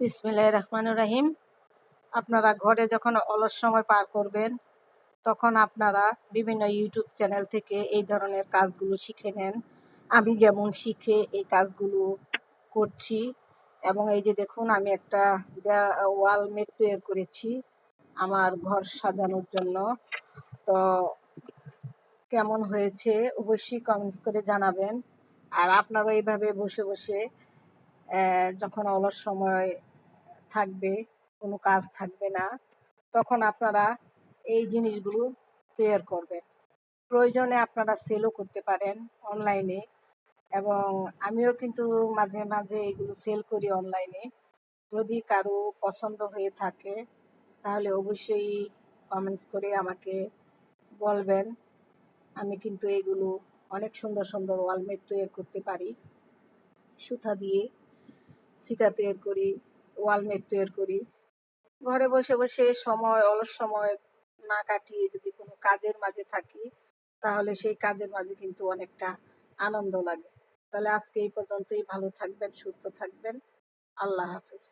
বিসমিল্লাহির রহমান রাহিম। আপনারা ঘরে যখন অলস সময় পার করবেন, তখন আপনারা বিভিন্ন ইউটিউব চ্যানেল থেকে এই ধরনের কাজগুলো শিখে নেন। আমি যেমন শিখে এই কাজগুলো করছি এবং এই যে দেখুন, আমি একটা ওয়াল মেট তৈরি করেছি আমার ঘর সাজানোর জন্য। তো কেমন হয়েছে অবশ্যই কমেন্টস করে জানাবেন। আর আপনারা এইভাবে বসে বসে যখন অলস সময় থাকবে, কোনো কাজ থাকবে না, তখন আপনারা এই জিনিসগুলো তৈরি করবেন। প্রয়োজনে আপনারা সেলও করতে পারেন অনলাইনে এবং আমিও কিন্তু মাঝে মাঝে এগুলো সেল করি অনলাইনে যদি কারও পছন্দ হয়ে থাকে, তাহলে অবশ্যই কমেন্টস করে আমাকে বলবেন। আমি কিন্তু এগুলো অনেক সুন্দর সুন্দর ওয়ালমেট তৈরি করতে পারি। সুতা দিয়ে, শিকা তৈরি করি। ওয়ালমেট তৈরি করি। ঘরে বসে বসে সময়, অলস সময় না কাটিয়ে যদি কোনো কাজের মাঝে থাকি, তাহলে সেই কাজের মাঝে কিন্তু অনেকটা আনন্দ লাগে। তাহলে আজকে এই পর্যন্তই। ভালো থাকবেন, সুস্থ থাকবেন। আল্লাহ হাফিজ।